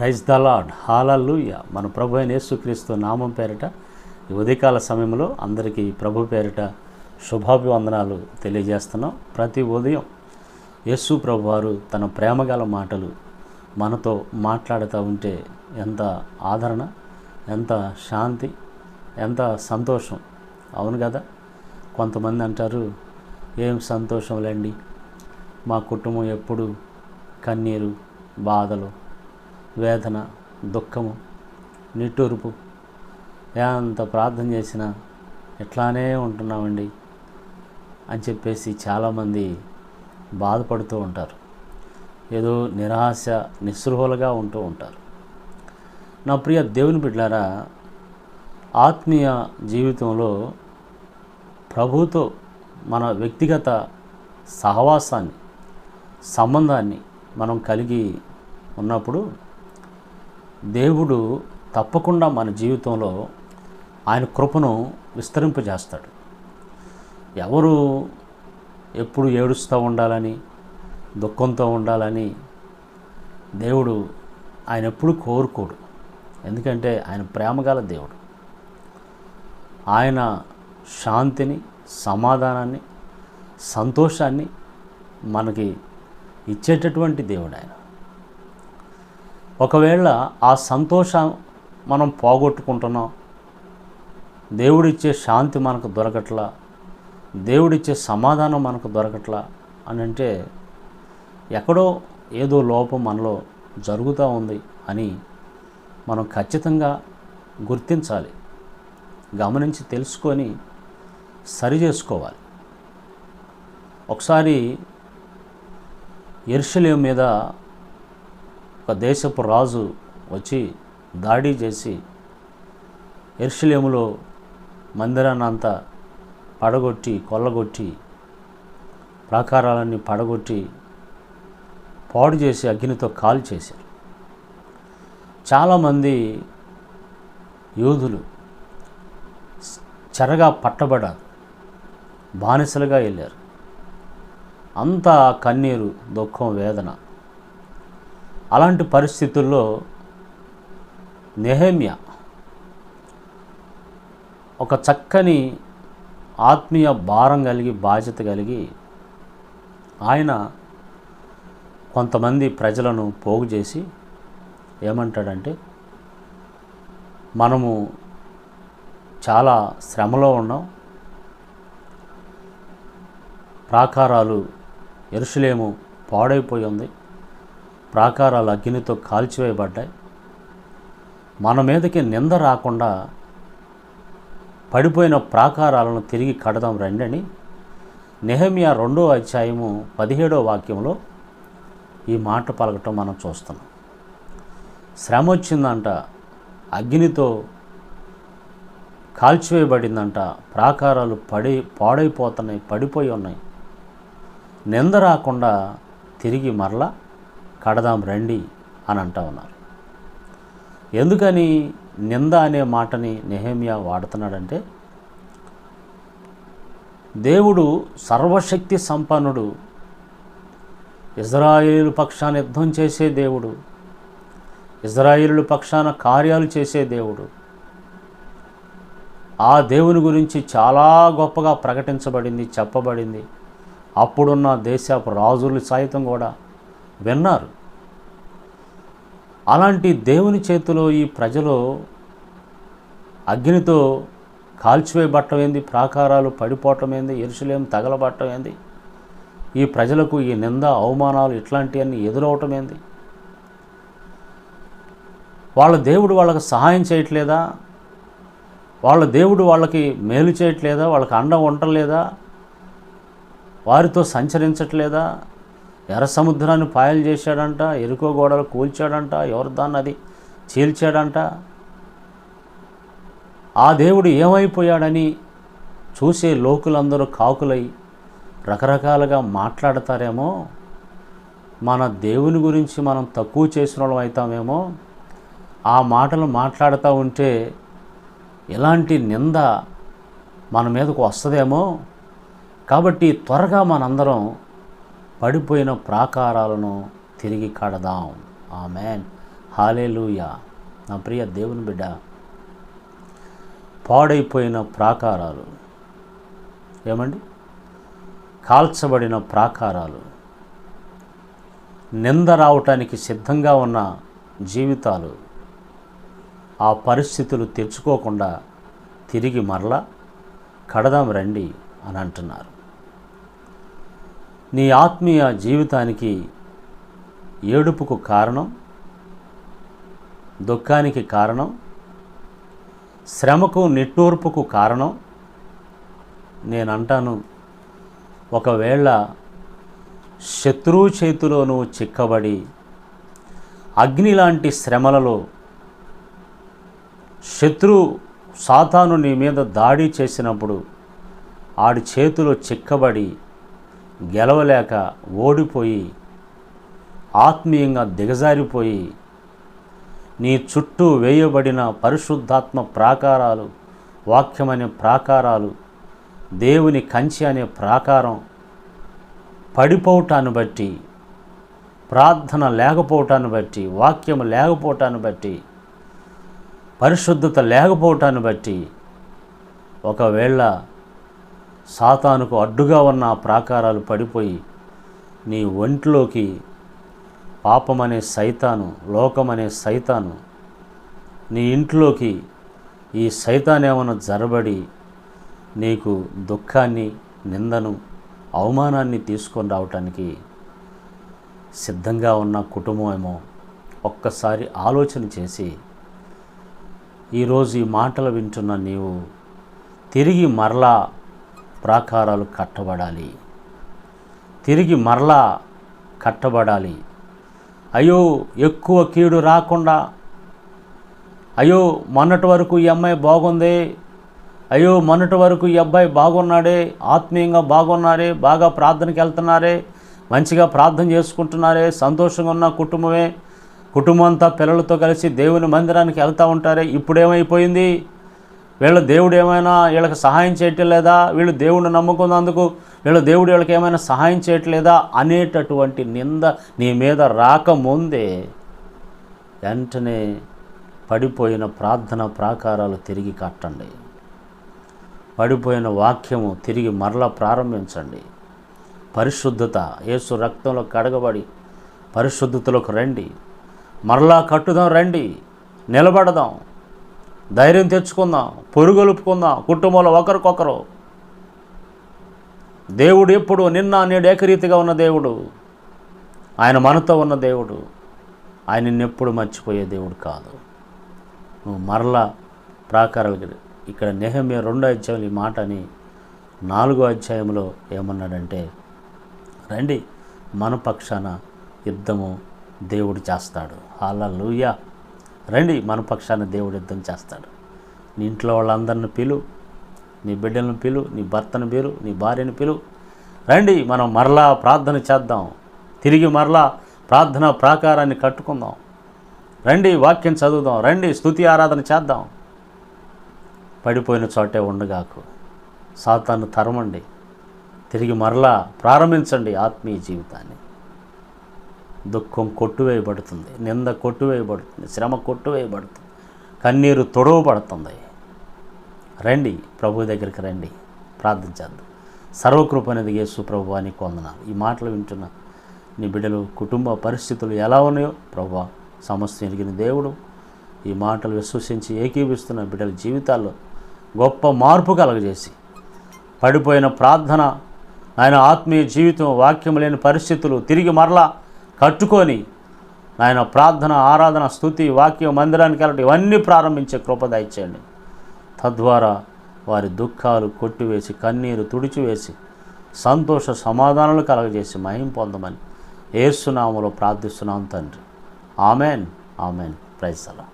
Praise the lord హాలూయ మన ప్రభు అయిన యేసుక్రీస్తు నామం పేరిట ఈ ఉదయకాల సమయంలో అందరికీ ప్రభు పేరిట శుభాభివందనాలు తెలియజేస్తున్నాం. ప్రతి ఉదయం యేసు ప్రభు వారు తన ప్రేమగల మాటలు మనతో మాట్లాడుతూ ఉంటే ఎంత ఆదరణ ఎంత శాంతి ఎంత సంతోషం. అవును కదా? కొంతమంది అంటారు ఏం సంతోషంలేండి మా కుటుంబం ఎప్పుడు కన్నీరు బాధలు వేదన దుఃఖము నిట్టూర్పు ఎంత ప్రార్థన చేసినా ఇట్లానే ఉంటున్నామండి అని చెప్పేసి చాలామంది బాధపడుతూ ఉంటారు. ఏదో నిరాశ నిస్పృహలుగా ఉంటూ ఉంటారు. నా ప్రియ దేవుని బిడ్డారా ఆత్మీయ జీవితంలో ప్రభుతో మన వ్యక్తిగత సహవాసాన్ని సంబంధాన్ని మనం కలిగి ఉన్నప్పుడు దేవుడు తప్పకుండా మన జీవితంలో ఆయన కృపను విస్తరింపజేస్తాడు. ఎవరు ఎప్పుడు ఏడుస్తూ ఉండాలని దుఃఖంతో ఉండాలని దేవుడు ఆయన ఎప్పుడు కోరుకోడు. ఎందుకంటే ఆయన ప్రేమగల దేవుడు. ఆయన శాంతిని సమాధానాన్ని సంతోషాన్ని మనకి ఇచ్చేటటువంటి దేవుడు ఆయన. ఒకవేళ ఆ సంతోషం మనం పోగొట్టుకుంటున్నాం దేవుడిచ్చే శాంతి మనకు దొరకట్లా దేవుడిచ్చే సమాధానం మనకు దొరకట్లా అని అంటే ఎక్కడో ఏదో లోపం మనలో జరుగుతూ ఉంది అని మనం ఖచ్చితంగా గుర్తించాలి గమనించి తెలుసుకొని సరి చేసుకోవాలి. ఒకసారి ఎర్షలేం మీద ఒక దేశపు రాజు వచ్చి దాడి చేసి ఎర్షలేములో మందిరాన్ని అంతా పడగొట్టి కొల్లగొట్టి ప్రాకారాలన్నీ పడగొట్టి పాడు చేసి అగ్నితో కాల్ చేశారు. చాలామంది యోధులు చెరగా పట్టబడారు బానిసలుగా వెళ్ళారు. అంతా కన్నీరు దుఃఖం వేదన. అలాంటి పరిస్థితుల్లో నెహమ్య ఒక చక్కని ఆత్మీయ భారం కలిగి బాధ్యత కలిగి ఆయన కొంతమంది ప్రజలను పోగు చేసి ఏమంటాడంటే మనము చాలా శ్రమలో ఉన్నాం. ప్రాకారాలు ఎరుసలేము పాడైపోయి ఉంది. ప్రాకారాలు అగ్నితో కాల్చివేయబడ్డాయి. మన మీదకి నింద రాకుండా పడిపోయిన ప్రాకారాలను తిరిగి కడదాం రండని నెహమియా రెండో అధ్యాయము పదిహేడో వాక్యంలో ఈ మాట పలకటం మనం చూస్తున్నాం. శ్రమ వచ్చిందంట అగ్నితో కాల్చివేయబడిందంట ప్రాకారాలు పడి పాడైపోతున్నాయి పడిపోయి ఉన్నాయి. నింద రాకుండా తిరిగి మరలా కడదాం రండి అని అంటా ఉన్నారు. ఎందుకని నింద అనే మాటని నెహేమియా వాడుతున్నాడంటే దేవుడు సర్వశక్తి సంపన్నుడు ఇజ్రాయేలు పక్షాన యుద్ధం చేసే దేవుడు ఇజ్రాయేలు పక్షాన కార్యాలు చేసే దేవుడు ఆ దేవుని గురించి చాలా గొప్పగా ప్రకటించబడింది చెప్పబడింది. అప్పుడున్న దేశపు రాజులు సైతం కూడా విన్నారు. అలాంటి దేవుని చేతిలో ఈ ప్రజలు అగ్నితో కాల్చివేయబట్టం ఏంది ప్రాకారాలు పడిపోవటం ఏంది ఎరుసలేం తగలబట్టం ఏంది? ఈ ప్రజలకు ఈ నింద అవమానాలు ఇట్లాంటివన్నీ ఎదురవటం ఏంది? వాళ్ళ దేవుడు వాళ్ళకి సహాయం చేయట్లేదా? వాళ్ళ దేవుడు వాళ్ళకి మేలు చేయట్లేదా? వాళ్ళకి అండ ఉండలేదా వారితో సంచరించట్లేదా? ఎర్ర సముద్రాన్ని పాయలు చేశాడంట ఎరుకో గోడలు కూల్చాడంట ఎవరిదాన్ని అది చీల్చాడంట. ఆ దేవుడు ఏమైపోయాడని చూసే లోకులందరూ కాకులై రకరకాలుగా మాట్లాడతారేమో? మన దేవుని గురించి మనం తక్కువ చేసిన వాళ్ళం అవుతామేమో ఆ మాటలు మాట్లాడుతూ ఉంటే ఇలాంటి నింద మన మీదకు వస్తుందేమో? కాబట్టి త్వరగా మనందరం పడిపోయిన ప్రాకారాలను తిరిగి కడదాం. ఆ మ్యాన్ హాలేలుయా. నా ప్రియ దేవుని బిడ్డ పాడైపోయిన ప్రాకారాలు ఏమండి? కాల్చబడిన ప్రాకారాలు నింద రావటానికి సిద్ధంగా ఉన్న జీవితాలు ఆ పరిస్థితులు తెచ్చుకోకుండా తిరిగి మరలా కడదాం రండి అని అంటున్నారు. నీ ఆత్మీయ జీవితానికి ఏడుపుకు కారణం దుఃఖానికి కారణం శ్రమకు నిట్టూర్పుకు కారణం. నేను అంటాను ఒకవేళ శత్రువు చేతిలోనూ చిక్కబడి అగ్ని లాంటి శ్రమలలో శత్రు సాతాను నీ మీద దాడి చేసినప్పుడు ఆడి చేతిలో చిక్కబడి గెలవలేక ఓడిపోయి ఆత్మీయంగా దిగజారిపోయి నీ చుట్టూ వేయబడిన పరిశుద్ధాత్మ ప్రాకారాలు వాక్యమనే ప్రాకారాలు దేవుని కంచి అనే ప్రాకారం పడిపోవటాన్ని బట్టి ప్రార్థన లేకపోవటాన్ని బట్టి వాక్యం లేకపోవటాన్ని బట్టి పరిశుద్ధత లేకపోవటాన్ని బట్టి ఒకవేళ సాతానుకు అడ్డుగా ఉన్న ఆ ప్రాకారాలు పడిపోయి నీ ఒంట్లోకి పాపమనే సైతాను లోకమనే సైతాను నీ ఇంట్లోకి ఈ సైతానేమన జరబడి నీకు దుఃఖాన్ని నిందను అవమానాన్ని తీసుకొని రావటానికి సిద్ధంగా ఉన్న కుటుంబం ఏమో ఒక్కసారి ఆలోచన చేసి ఈరోజు ఈ మాటలు వింటున్న నీవు తిరిగి మరలా ప్రాకారాలు కట్టబడాలి. తిరిగి మరలా కట్టబడాలి. అయ్యో ఎక్కువ కీడు రాకుండా. అయ్యో మొన్నటి వరకు ఈ అమ్మాయి బాగుంది. అయ్యో మొన్నటి వరకు ఈ అబ్బాయి బాగున్నాడే. ఆత్మీయంగా బాగున్నారే బాగా ప్రార్థనకి వెళ్తున్నారే. మంచిగా ప్రార్థన చేసుకుంటున్నారే సంతోషంగా ఉన్న కుటుంబమే. కుటుంబం అంతా పిల్లలతో కలిసి దేవుని మందిరానికి వెళ్తూ ఉంటారే. ఇప్పుడేమైపోయింది? వీళ్ళ దేవుడు ఏమైనా వీళ్ళకి సహాయం చేయట్లేదా? వీళ్ళు దేవుడిని నమ్ముకున్నందుకు వీళ్ళ దేవుడు వీళ్ళకి ఏమైనా సహాయం చేయట్లేదా అనేటటువంటి నింద నీ మీద రాకముందే వెంటనే పడిపోయిన ప్రార్థన ప్రాకారాలు తిరిగి కట్టండి. పడిపోయిన వాక్యము తిరిగి మరలా ప్రారంభించండి. పరిశుద్ధత యేసు రక్తంలో కడగబడి పరిశుద్ధతలోకి రండి. మరలా కట్టుదాం రండి. నిలబడదాం. ధైర్యం తెచ్చుకుందాం పొరుగొలుపుకుందాం కుటుంబంలో ఒకరికొకరు. దేవుడు ఎప్పుడు నిన్న నేడు ఏకరీతిగా ఉన్న దేవుడు. ఆయన మనతో ఉన్న దేవుడు. ఆయన నిన్నెప్పుడు మర్చిపోయే దేవుడు కాదు. నువ్వు మరలా ప్రాకారాలు ఇక్కడ నెహమ్య రెండో అధ్యాయులు ఈ మాట అని నాలుగో అధ్యాయంలో ఏమన్నాడంటే రండి మన పక్షాన యుద్ధము దేవుడు చేస్తాడు. అలా లూయా రండి మన పక్షాన్ని దేవుడు యుద్ధం చేస్తాడు. నీ ఇంట్లో వాళ్ళందరిని పిలు నీ బిడ్డలను పిలు నీ భర్తను పిలు నీ భార్యను పిలు. రండి మనం మరలా ప్రార్థన చేద్దాం. తిరిగి మరలా ప్రార్థన ప్రాకారాన్ని కట్టుకుందాం. రండి వాక్యం చదువుదాం. రండి స్థుతి ఆరాధన చేద్దాం. పడిపోయిన చోటే ఉండగాకు. సాతాను తరమండి. తిరిగి మరలా ప్రారంభించండి ఆత్మీయ జీవితాన్ని. దుఃఖం కొట్టువేయబడుతుంది నింద కొట్టువేయబడుతుంది శ్రమ కొట్టువేయబడుతుంది కన్నీరు తొడవబడుతుంది రండి ప్రభు దగ్గరికి రండి ప్రార్థించద్దు సర్వకృప అనేది యేసు ప్రభు అని కొందనాలు. ఈ మాటలు వింటున్న నీ బిడ్డలు కుటుంబ పరిస్థితులు ఎలా ఉన్నాయో ప్రభు సమస్య ఎరిగిన దేవుడు ఈ మాటలు విశ్వసించి ఏకీభిస్తున్న బిడ్డల జీవితాల్లో గొప్ప మార్పు కలగజేసి పడిపోయిన ప్రార్థన ఆయన ఆత్మీయ జీవితం వాక్యం లేని పరిస్థితులు తిరిగి మరలా కట్టుకొని ఆయన ప్రార్థన ఆరాధన స్థుతి వాక్యం మందిరానికి వెళ్ళడం ఇవన్నీ ప్రారంభించే కృప దయచేయండి. తద్వారా వారి దుఃఖాలు కొట్టివేసి కన్నీరు తుడిచివేసి సంతోష సమాధానాలు కలగజేసి మహిం పొందమని ఏసునామలో ప్రార్థిస్తున్నాం తండ్రి. Amen amen. ప్రైజ్ అలా